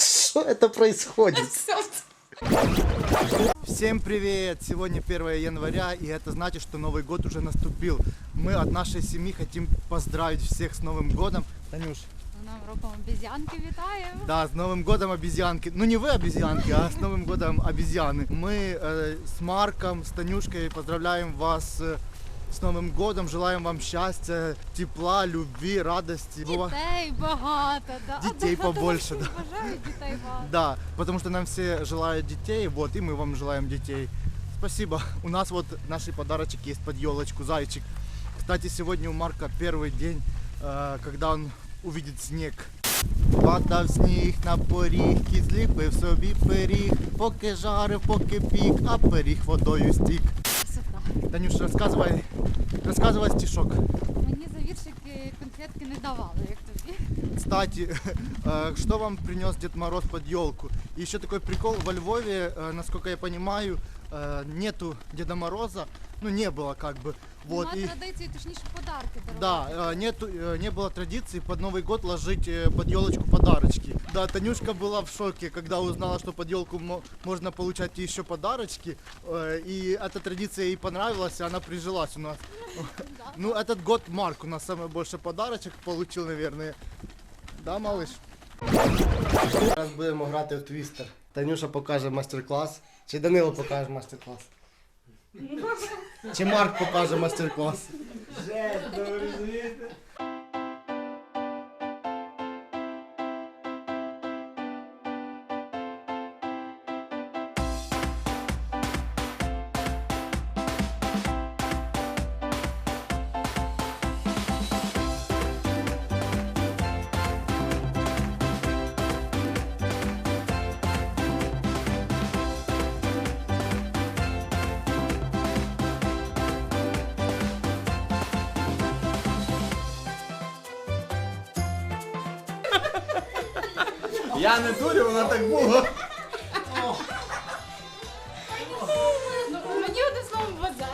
Что это происходит? Всем привет! Сегодня 1 января, и это значит, что Новый год уже наступил. Мы от нашей семьи хотим поздравить всех с Новым годом. Танюш, З Новим роком обезьянки вітаємо. да, с Новым годом обезьянки. Ну не вы обезьянки, а с Новым годом обезьяны. Мы э, с Марком, с Танюшкой поздравляем вас э, с Новым годом, желаем вам счастья, тепла, любви, радости. Бува- Дітей багато, да. Дітей А багато побольше, всім Бажають дітей багато. Да, потому что нам все желают детей, вот, и мы вам желаем детей. Спасибо. У нас вот наши подарочек есть под елочку, зайчик. Кстати, сегодня у Марка первый день, э, когда он увидит снег. Падав сніг на поріг, кіт зліпив собі пиріг, поки жарив, поки пік, а пиріг водою стік. Красота. Танюш, розказувай, розказувай стишок. Мені за віршики конфетки не давали, як тобі. Кстати, э, что вам принес Дед Мороз под елку? И еще такой прикол, во Львове, э, насколько я понимаю, э, нету Деда Мороза, ну не было как бы. Вот, Нема и, традиції, точніше подарки да, дарувати. э, нету, э, не было традиции под Новый год ложить э, под елочку подарочки. Да, Танюшка была в шоке, когда узнала, что под елку мо- можно получать еще подарочки. э, И эта традиция ей понравилась, и она прижилась у нас. Ну, этот год Марк у нас самый больше подарочек получил, наверное. Да, малыш? Зараз будемо грати в твістер. Танюша покаже майстер-клас. Чи Данило покаже майстер-клас? Чи Марк покаже майстер-клас? Я не дурю, вона так було. Мені одним словом базар.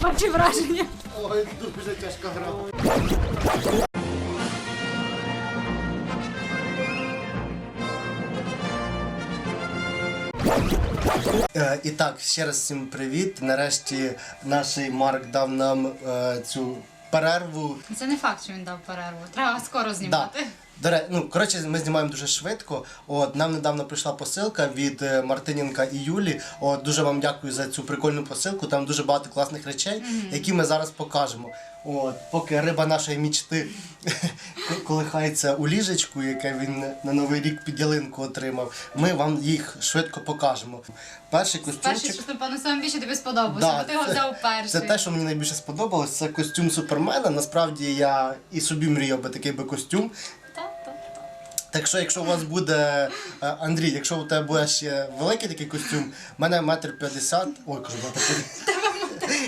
Ваші враження. Ой, дуже тяжка гра. Е, І так, ще раз всім привіт. Нарешті наш Марк дав нам е, цю перерву. Це не факт, що він дав перерву. Треба скоро Да. знімати. До ре- ну, коротше, ми знімаємо дуже швидко. От нам недавно прийшла посилка від е, Мартиненка і Юлі. От дуже вам дякую за цю прикольну посилку. Там дуже багато класних речей, які ми зараз покажемо. От, поки риба нашої мічти колихається у ліжечку, яке він на новий рік під ялинку отримав. Ми вам їх швидко покажемо. Перший Перший, що напевно саме більше тобі сподобався, бо ти його взяв перший. це те, що мені найбільше сподобалось. Це костюм Супермена. Насправді я і собі мріяв би такий би костюм. Так що, якщо у вас буде е, Андрій, якщо у тебе буде ще великий такий костюм, в мене метр п'ятдесят. Ой, кажу, метр п'ятдесят.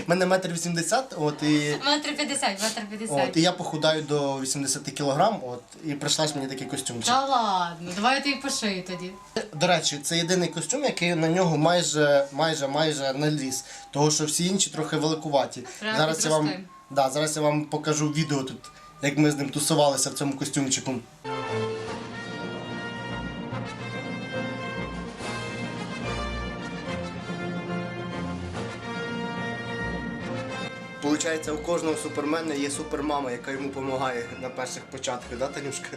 В мене метр вісімдесят, от і. Метр п'ятдесят, метр п'ятдесят. От, і я похудаю до 80 кілограм, от, і прийшлась мені такий костюмчик. Та ладно, давай я тобі пошию тоді. До речі, це єдиний костюм, який на нього майже майже майже наліз. Того, що всі інші трохи великуваті. Треба зараз я вам підрости. да, зараз я вам покажу відео тут, як ми з ним тусувалися в цьому костюмчику. Получається, у кожного супермена є супермама, яка йому допомагає на перших початках, да, Танюшка?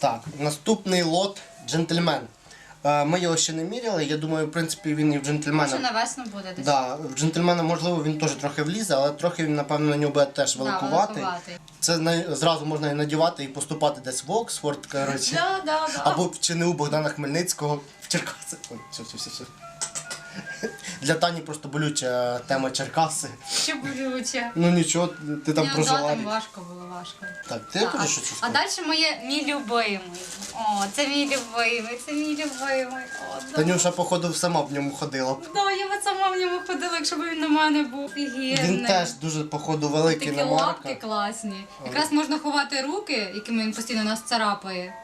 Так, наступний лот джентльмен. Е, Ми його ще не міряли. Я думаю, в принципі, він і в джентльмена. Може на весну буде десь. Да, в джентльмена, можливо, він теж трохи влізе, але трохи він, напевно, на нього буде теж Да, великуватий. великуватий. Це на- зразу можна і надівати і поступати десь в Оксфорд, коротше. Да, да, да. Або в ЧНУ Богдана Хмельницького в Черкасах. Ой, все, все, все, все. Для Тані просто болюча тема Черкаси. Що болюче. Ну нічого, ти там Ні, прожила. там важко було, важко. Так, ти А, що це а сказати? далі моє мій любимий. О, це мій любимий, це мій любимий. О, да. Танюша, походу, сама в ньому ходила. Да, я б сама в ньому ходила, якщо б він на мене був Він теж дуже, походу, великий Такі на лапки Марка. класні. Якраз можна ховати руки, якими він постійно нас царапає.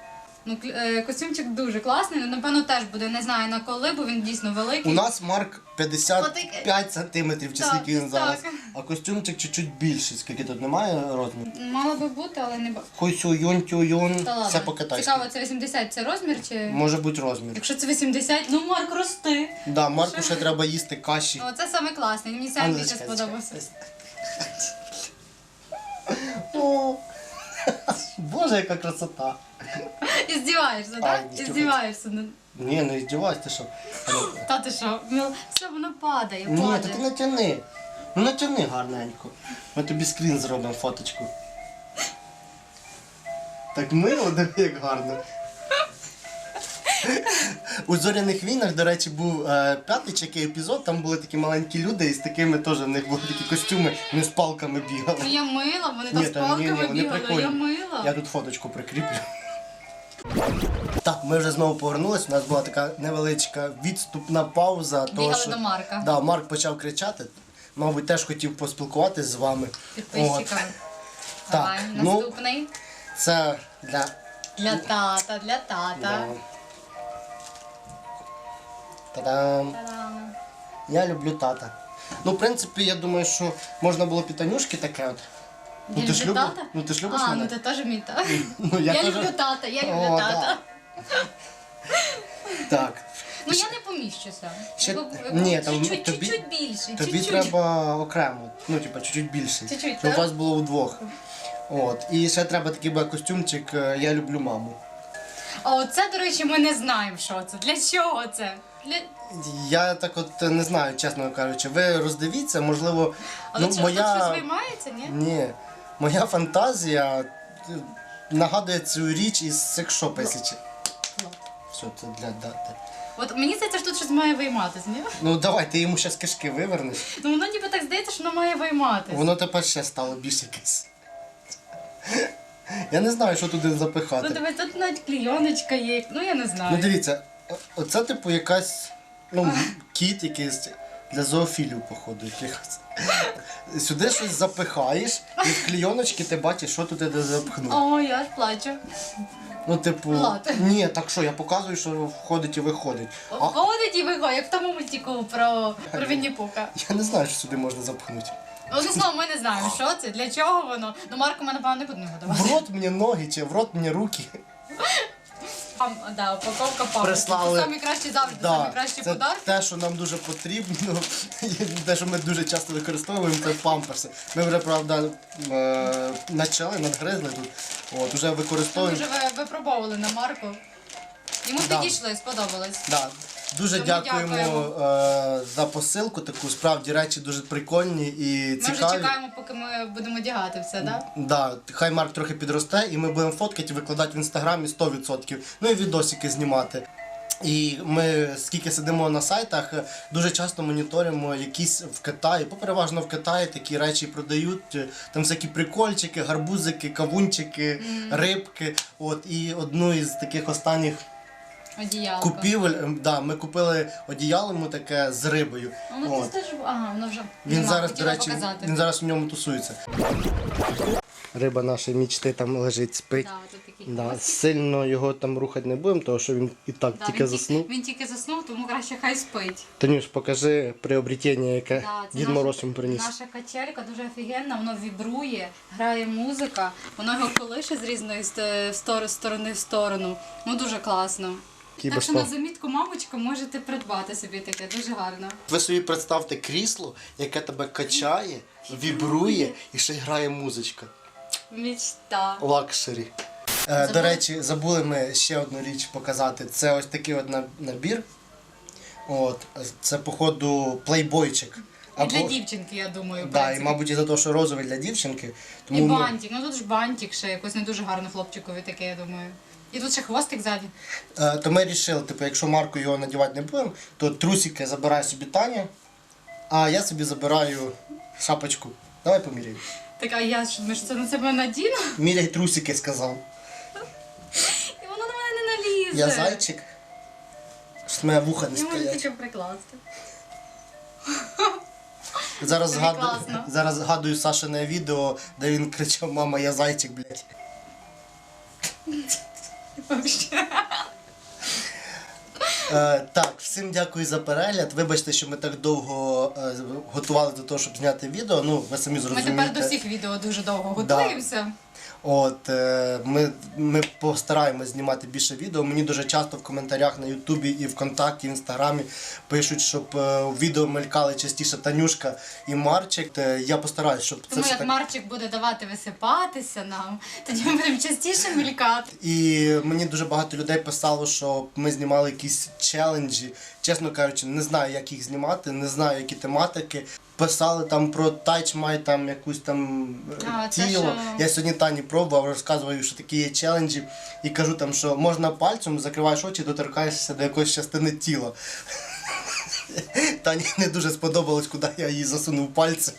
Ну, е, костюмчик дуже класний, ну, напевно, теж буде, не знаю на коли, бо він дійсно великий. У нас Марк 55 сантиметрів, чи скільки він зараз. А костюмчик чуть-чуть більший. Скільки тут немає розміру? Мало би бути, але не Хойсю юн тю юн. Це по-китайськи. Цікаво, це 80 це розмір чи. Може бути розмір. Якщо це 80, ну Марк рости. Да, Марку ще треба їсти каші. О, це саме класне, мені сам більше сподобався. Боже, яка красота. Здіваєшся, Ай, так? не ну. Здівайся, ти що. Та ти що? Ну, Все, воно падає, Ні, падає. ти натяни. Ну натяни гарненько. Ми тобі скрін зробимо фоточку. Так мило, диви, як гарно. У зоряних війнах, до речі, був е, п'ятий чи який епізод, там були такі маленькі люди, і з такими теж в них були такі костюми, вони з палками бігали. Ну я мила, вони там з та палками бігали, я мила. Я тут фоточку прикріплю. Так, ми вже знову повернулись. У нас була така невеличка відступна пауза. Того, Бігали що... до Марка. Да, Марк почав кричати. Мабуть, теж хотів поспілкуватись з вами. Підписчиками. Так, Давай, ну- наступний. Це для. Для тата, для тата. Да. Та-дам! Та-дам. Я люблю тата. Ну, в принципі, я думаю, що можна було під Танюшки таке от. Ну, Я ти люблю тата? ну, ти ж любиш А, мене? ну ти теж мій тата. Ну, Я, теж- люблю тата, я люблю О, тата. Так. Ну я не поміщуся. Ще- Якби- Ні, якби там чуть-чуть, тобі- чуть-чуть більше. Тобі чуть-чуть. треба окремо, ну, типа, чуть-чуть більше. Чуть-чуть, щоб так? у вас було удвох. От. І ще треба такий би костюмчик е, Я люблю маму. А оце, до речі, ми не знаємо, що це. Для чого це? Для... Я так от е, не знаю, чесно кажучи. Ви роздивіться, можливо, Але ну, що, моя... тут щось виймається, ні? Ні. Моя фантазія е, нагадує цю річ із секшопа, якщо чи- Що це для дати? От мені здається, що тут щось має вийматися, ні? Ну давай, ти йому зараз кишки вивернеш. Ну воно ніби так здається, що воно має вийматися. Воно тепер ще стало більш якесь. Я не знаю, що туди запихати. Ну дивись, тут навіть клійоночка є, ну я не знаю. Ну дивіться, оце типу якась ну, кіт якийсь для зоофілів, походу, якихось. Сюди щось запихаєш, і в клійоночки ти бачиш, що туди де запхнути. О, я аж плачу. Ну, типу, Влад. ні, так що, я показую, що входить і виходить. А Ходить і виходить, як в тому мультику про, про Вінні-Пуха. я не знаю, що сюди можна запхнути. Одним словом, ми не знаємо, що це, для чого воно. Ну Марко ми, напевно, не будемо готувати. В рот мені ноги чи в рот мені руки. Да, упаковка памперсів. Прислали. Це Самі кращі завжди, Да, самі кращі це подарки. те, що нам дуже потрібно, те, що ми дуже часто використовуємо, це памперси. Ми вже, правда, е, начали, надгризли тут. От, уже Ми використовуємо. вже ви- випробовували на Марку. Йому Да. підійшли, сподобалось. Да. Дуже Тому дякуємо, дякуємо. е, за посилку таку. Справді речі дуже прикольні і Ми вже чекаємо, поки ми будемо одягати все, так? Да, хай Марк трохи підросте, і ми будемо фоткати викладати в інстаграмі 100%. Ну і відосики знімати. І ми скільки сидимо на сайтах, дуже часто моніторимо якісь в Китаї, переважно в Китаї такі речі продають. Там всякі прикольчики, гарбузики, кавунчики, рибки. От і одну із таких останніх Одіялко. купівель, ем, да, ми купили одіяло йому таке з рибою. Ну, От. теж, ага, воно вже Він нема, зараз, до хотіла речі, показати. він зараз в ньому тусується. Риба нашої мічти там лежить, спить. Да, тут такий Да, хвостик. сильно його там рухати не будемо, тому що він і так Да, тільки він заснув. Він тільки заснув, тому краще хай спить. Танюш, покажи приобретення, яке Да, це Дід наша- Мороз приніс. Наша качелька дуже офігенна, воно вібрує, грає музика, воно його колише з різної ст- стор- сторони в сторону. Ну дуже класно. Так що на замітку, мамочка, можете придбати собі таке, дуже гарно. Ви собі представте крісло, яке тебе качає, вібрує і ще й грає музичка. Мічта. Лакшері. Е, до речі, забули ми ще одну річ показати. Це ось такий от набір. От, це, походу, плейбойчик. І для дівчинки, я думаю, Да, і, мабуть, із-за того, що розовий для дівчинки. І Тому ми- бантик, ну тут ж бантик ще якось не дуже гарно хлопчикові таке, я думаю. І тут ще хвостик ззаді. Е, то ми вирішили, типу, якщо Марку його надівати не будемо, то трусики забирає собі Таня, а я собі забираю шапочку. Давай поміряємо. Так, а я ж ми ж це на себе надіну, Міряй трусики, сказав. і воно на мене не налізе. Я зайчик. Що в мене вуха не Я можу стоять. прикласти. Зараз Тобі згадую, класно. зараз згадую Сашине відео, де він кричав, мама, я зайчик, блядь. Вообще. Е, так, всім дякую за перегляд. Вибачте, що ми так довго е, готували до того, щоб зняти відео. Ну, ви самі Ми зрозумієте. тепер до всіх відео дуже довго Да. готуємося. От е, ми, ми постараємось знімати більше відео. Мені дуже часто в коментарях на Ютубі і ВКонтакті, в Інстаграмі пишуть, щоб е, відео мелькали частіше Танюшка і Марчик. Е, я постараюсь, щоб це Тому як так. Марчик буде давати висипатися нам, тоді ми будемо частіше мелькати. І мені дуже багато людей писало, що ми знімали якісь челенджі. Чесно кажучи, не знаю, як їх знімати, не знаю, які тематики. Писали там про тачмай, там якусь там е, А, це тіло. що? Я сьогодні Тані пробував, розказую, що такі є челенджі, і кажу там, що можна пальцем закриваєш очі, доторкаєшся до якоїсь частини тіла. Тані не дуже сподобалось, куди я її засунув пальці.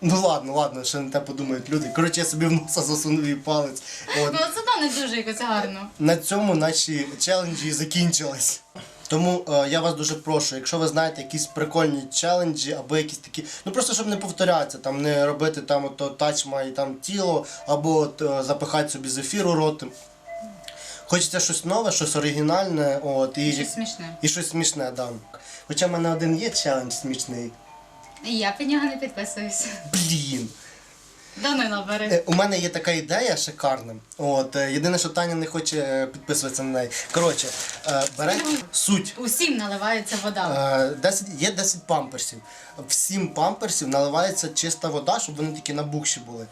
Ну ладно, ладно, ще не те подумають люди. Коротше, я собі в носа засунув її палець. От. Ну це там не дуже якось гарно. На цьому наші челенджі закінчились. Тому е, я вас дуже прошу, якщо ви знаєте якісь прикольні челенджі або якісь такі, ну просто щоб не повторятися, там не робити там ото тач має там тіло, або от, е, запихати собі зефір у рот. Хочеться щось нове, щось оригінальне, от, і, Щось смішне. і щось смішне, да. Хоча в мене один є челендж смішний. І я під нього не підписуюся. Блін. Данила бери. Е, У мене є така ідея шикарна. От, е, єдине, що Таня не хоче е, підписуватися на неї. Коротше, бере суть. Усім наливається вода. Е, 10, є 10 памперсів. В 7 памперсів наливається чиста вода, щоб вони такі набухші були.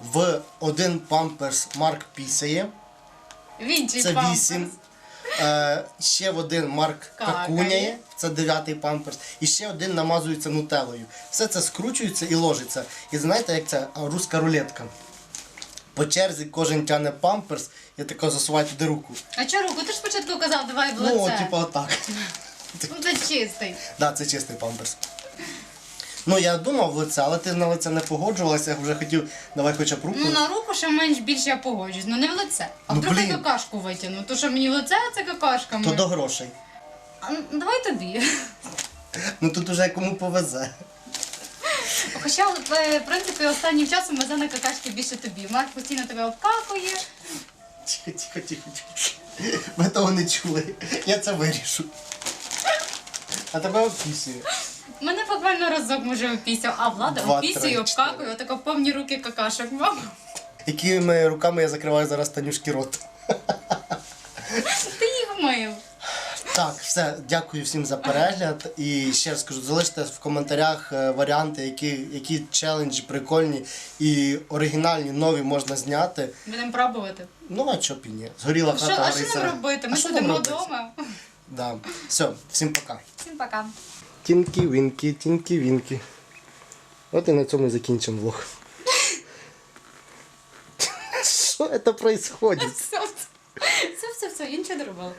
В один памперс Марк пісяє, Вінчий це памперс. 8. Е, ще в один Марк какуняє, це дев'ятий памперс. І ще один намазується нутелою. Все це скручується і ложиться. І знаєте, як це руська рулетка. По черзі кожен тяне памперс я тако засуваю туди руку. А чого руку? Ти ж спочатку казав, давай в лице. Ну, типу, отак. Ну, це чистий. Да, це чистий памперс. Ну, я думав в лице, але ти на лице не погоджувалася, я вже хотів, давай хоча б руку. Ну на руку ще менш більше я погоджусь, ну не в лице. А Ну, вдруг я блін. какашку витягну, то що мені в лице це какашка То моя. до грошей. А, ну, давай тобі. Ну тут уже кому повезе. Хоча, е, в принципі, останнім часом везе на какашки більше тобі. Марк постійно тебе обкакує. Тихо, тихо, тихо, тихо. Ви того не чули. Я це вирішу. А тебе опісюю. Мене буквально разок може опісяв, а влада Два, опісює, три, обкакує, отако повні руки какашок. Мама, Якими руками я закриваю зараз Танюшки рот. ти їх мив. Так, все, дякую всім за перегляд. І ще раз кажу, залиште в коментарях е, варіанти, які, які челенджі прикольні і оригінальні, нові можна зняти. Будемо пробувати. Ну, а чо б і ні? Згоріла Що, хата. а що нам робити? Ми А що нам сидимо робити? вдома. Да. Все, всім пока. Всім пока. Тінки-вінки, тінки-вінки. От і на цьому і закінчимо влог. Що це відбувається? Все, все, все, я нічого не робила.